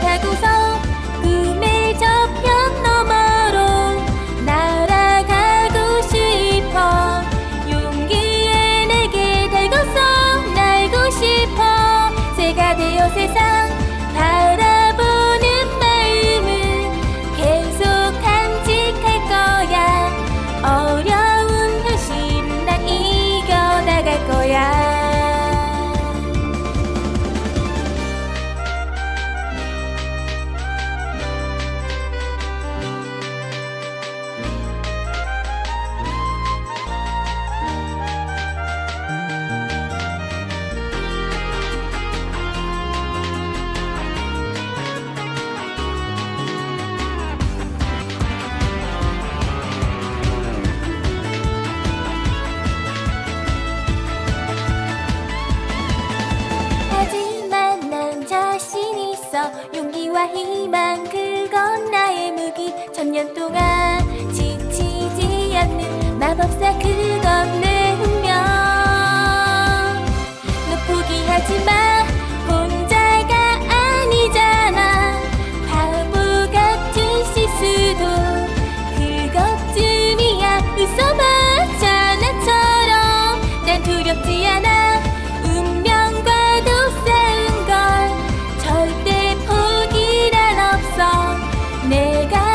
太古早 있어. 용기와 희망 그건 나의 무기. 천년 동안 지치지 않는 마법사 그 내가